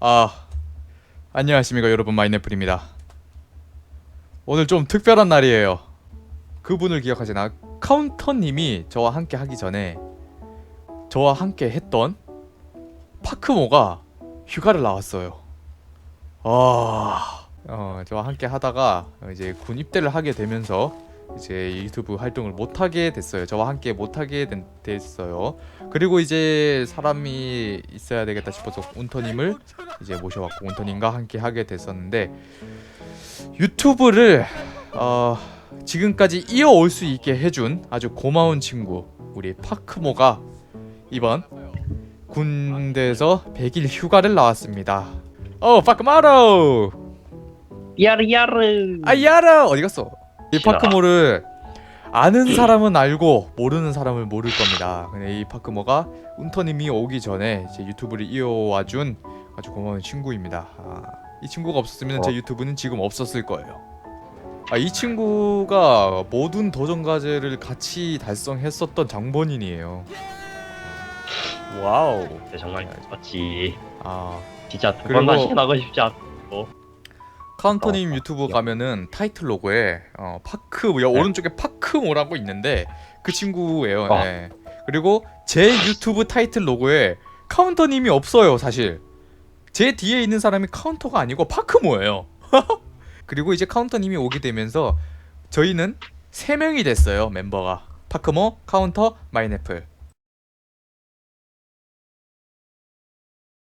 아 안녕하십니까 여러분. 마이네플입니다. 오늘 좀 특별한 날이에요. 그분을 기억하시나? 카운터님이 저와 함께 하기 전에 저와 함께 했던 파크모가 휴가를 나왔어요. 아 어, 저와 함께 하다가 이제 군 입대를 하게 되면서 이제 유튜브 활동을 못 하게 됐어요. 저와 함께 못 하게 된- 됐어요. 그리고 이제 사람이 있어야 되겠다 싶어서 운터님을 이제 모셔왔고 운터님과 함께 하게 됐었는데 유튜브를 어, 지금까지 이어올 수 있게 해준 아주 고마운 친구 우리 파크모가 이번 군대에서 100일 휴가를 나왔습니다. 어 파크마로 야르 야르 아야라 어디 갔어? 이. 파크모를 아는 사람은 알고 모르는 사람은 모를 겁니다. 근데 이 파크모가 운터님이 오기 전에 제 유튜브를 이어와준 아주 고마운 친구입니다. 아, 이 친구가 없었으면 제 어. 유튜브는 지금 없었을 거예요. 아, 이 친구가 모든 도전 과제를 같이 달성했었던 장본인이에요. 와우. 네, 정말 멋지 아 진짜 두 그리고- 번 다시 나고 싶지 않 카운터님 어, 유튜브 어. 가면은 타이틀 로고에 어, 파크 여 네. 오른쪽에 파크모라고 있는데 그 친구예요. 어. 네. 그리고 제 유튜브 타이틀 로고에 카운터님이 없어요, 사실. 제 뒤에 있는 사람이 카운터가 아니고 파크모예요. 그리고 이제 카운터님이 오게 되면서 저희는 세 명이 됐어요, 멤버가. 파크모, 카운터, 마이네플.